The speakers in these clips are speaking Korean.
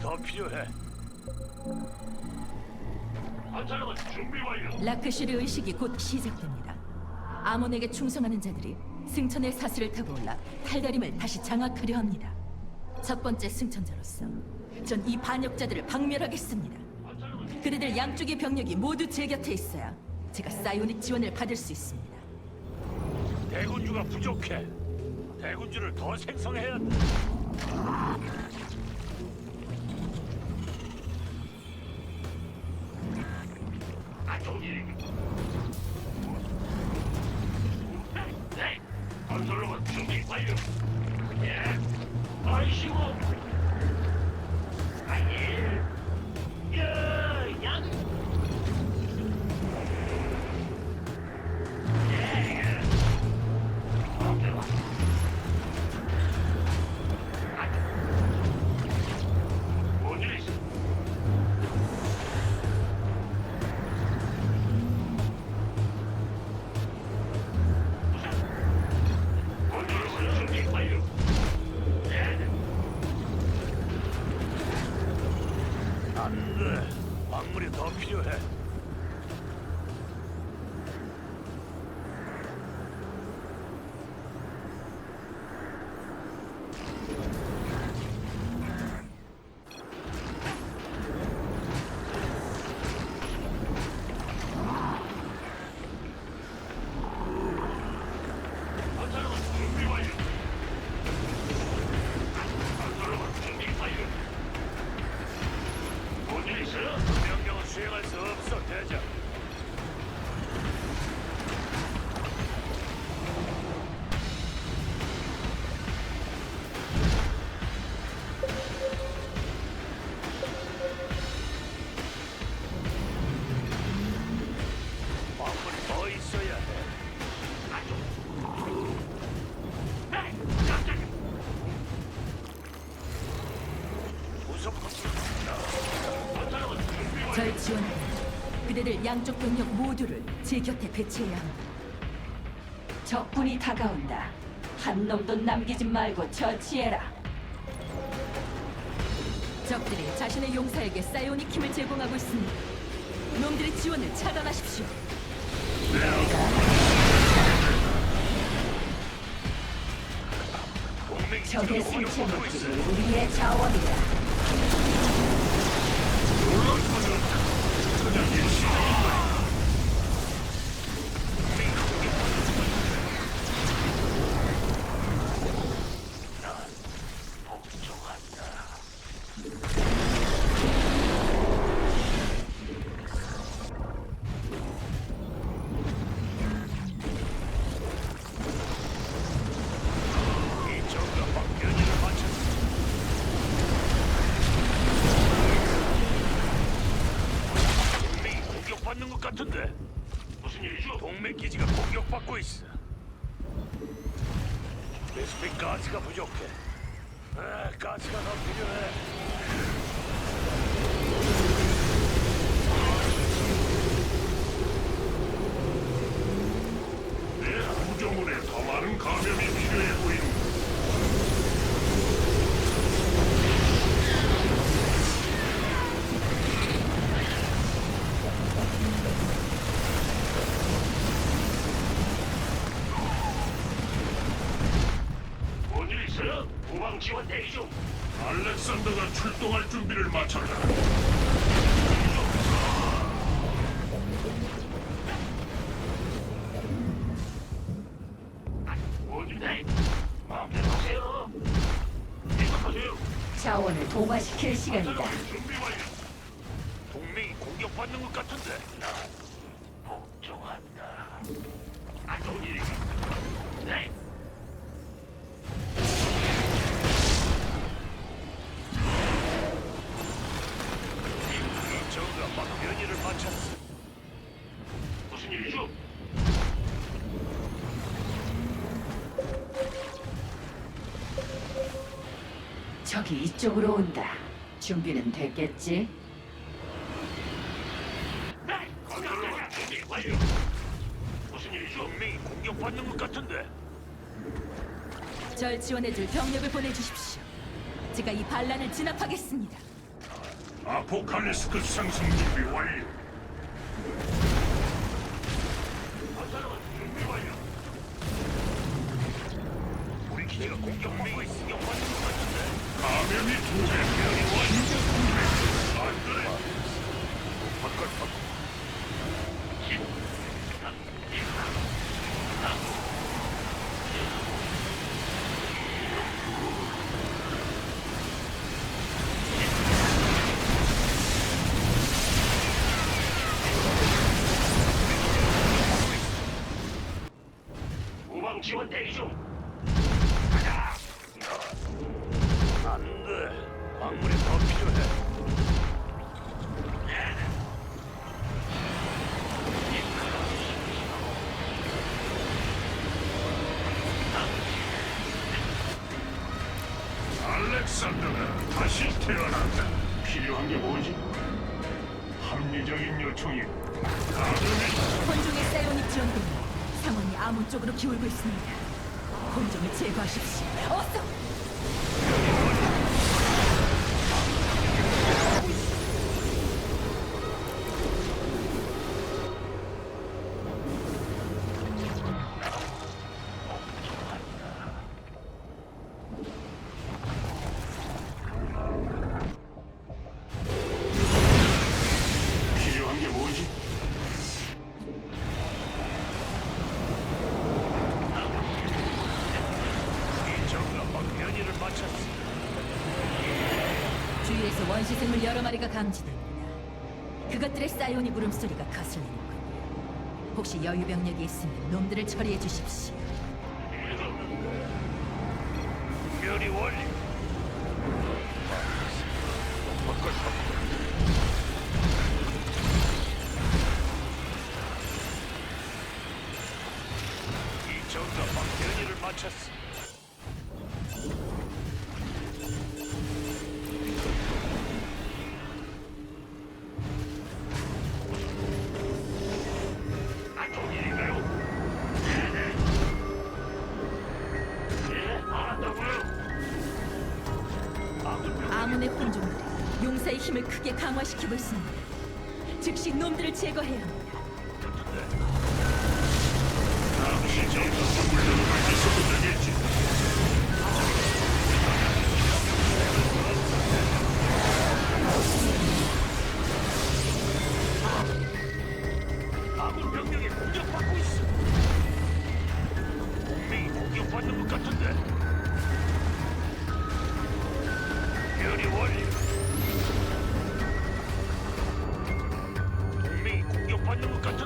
더 필요해. 건설로봇 준비 완료. 라크실의 의식이 곧 시작됩니다. 아몬에게 충성하는 자들이 승천의 사슬을 타고 올라 탈다림을 다시 장악하려 합니다. 첫 번째 승천자로서 전 이 반역자들을 박멸하겠습니다. 그들들 양쪽의 병력이 모두 제 곁에 있어야 제가 사이오닉 지원을 받을 수 있습니다. 대군주가 부족해. 대군주를 더 생성해야 돼. 건설로봇 준비 완료. 예. 아이시고. 아예. 양쪽 병력 모두를 제 곁에 배치해야 합니다. 적군이 다가온다. 한 놈도 남기지 말고 처치해라. 적들이 자신의 용사에게 사이오닉 힘을 제공하고 있습니다. 놈들의 지원을 차단하십시오. 적의 기지가 생체 공격받고 있어. 물질이 우리의 자원이다. 이 같은데 무슨 일이죠? 동맹 기지가 공격받고 있어. 베스핀 가스가 부족해. 아, 가스가 더 필요해. 내 구조물에 더 많은 감염이 필요해 보인다. 있어요? 후방 지원 대기 중. 알렉산더가 출동할 준비를 마쳤다. 자원을 도마시킬 시간이다. 적이 이쪽으로 온다. 준비는 됐겠지? 네. 건설로봇 준비 완료. 무슨 일이죠? 동맹이 공격받는 것 같은데. 절 지원해줄 병력을 보내주십시오. 제가 이 반란을 진압하겠습니다. 아포칼리스크 상승 준비 완료. 쪽으로 기울고 있습니다. 혼종을 제거하십시오. 어서! 막 변이를 마쳤어. 주위에서 원시생물 여러 마리가 감지됩니다. 그것들의 사이오닉 울음소리가 거슬리는군요. 혹시 여유 병력이 있으면 놈들을 처리해 주십시오. 변이 원리. 바꿔 바꿔. 이 정가 막 변이를 마쳤어. 안 즉시 놈들을 제거해야 합니다. 당시 정도 선물들을 가질 수 되겠지. Lucas.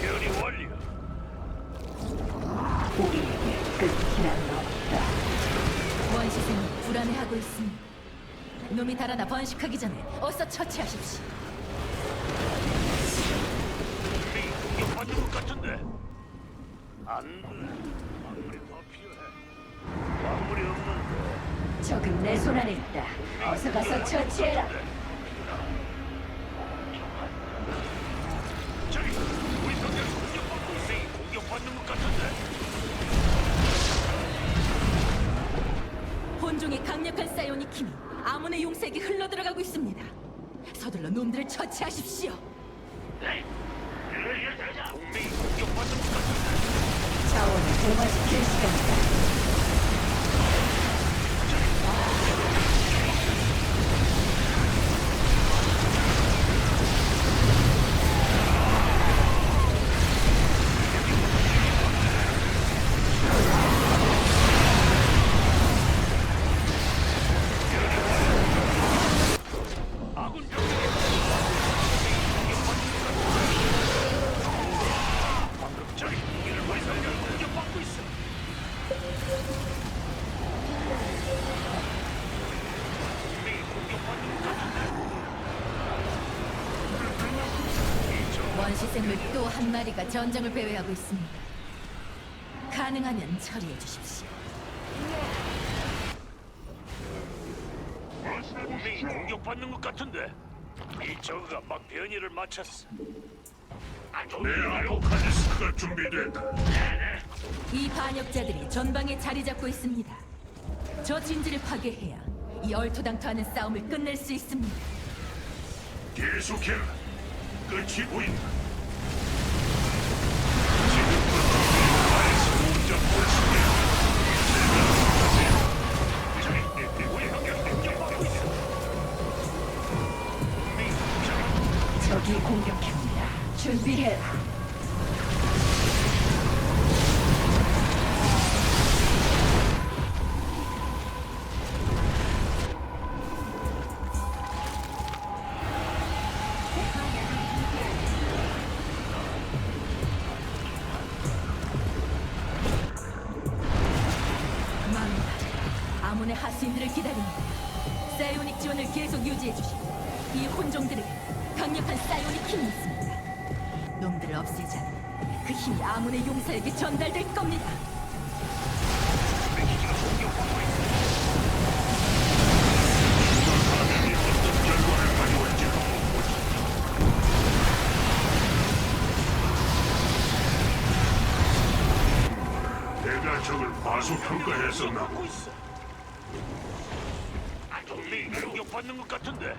변이 완료. 원시생이 불안해하고 있습니다. 놈이 달아나 번식하기 전에 어서 처치하십시오. 동맹이 공격받는 것 같은데. 안 돼. 광물이 더 필요해. 광물이 없는데. 적은 내 손 안에 있다. 어서 가서 처치해라. 저기 우리 병력이 공격받고 있어. 공격받는 것 같은데. 사이오닉 힘이 아몬의 용색에 흘러들어가고 있습니다. 서둘러 놈들을 처치하십시오. 네. 같은데. 자원을 동화시킬 원시 생물 또 한 마리가 전장을 배회하고 있습니다. 가능하면 처리해 주십시오. 동맹이 공격받는 것 같은데. 이 저그가 막 변이를 마쳤어. 내 아포칼리스크가 준비됐다. 이 반역자들이 전방에 자리 잡고 있습니다. 저 진지를 파괴해야 이 얼토당토하는 싸움을 끝낼 수 있습니다. 계속해라. 끝이 보인다. 준비해라. 아몬의 하수인들을 기다립니다. 사이오닉 지원을 계속 유지해 주시고 이 혼종들에게 강력한 사이오닉 힘이 있습니다. 않으면 그 힘이 아몬의 용사에게 전달될 겁니다. 기지가 공격받고 있어. 어떤 결과를 가져올지 한번 보자. 내가 적을 과소평가했었나 공격받고 있어. 아, 동맹이 공격받는 것 같은데.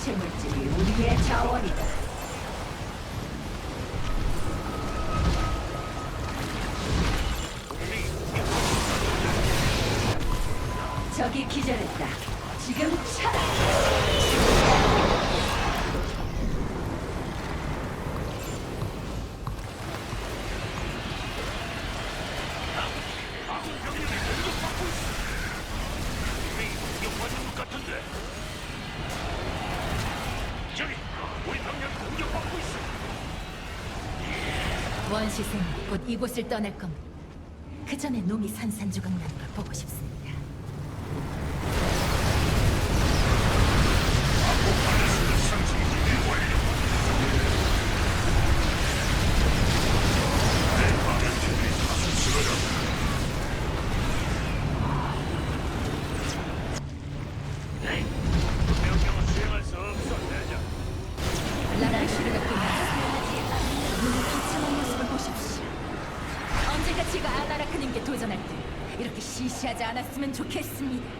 생체 물질이 우리의 자원이다. 적이 기절했다. 지금 차라. 원시생 곧 이곳을 떠날 겁니다. 그 전에 놈이 산산조각 나는 걸 보고 싶습니다. 시시하지 않았으면 좋겠습니다.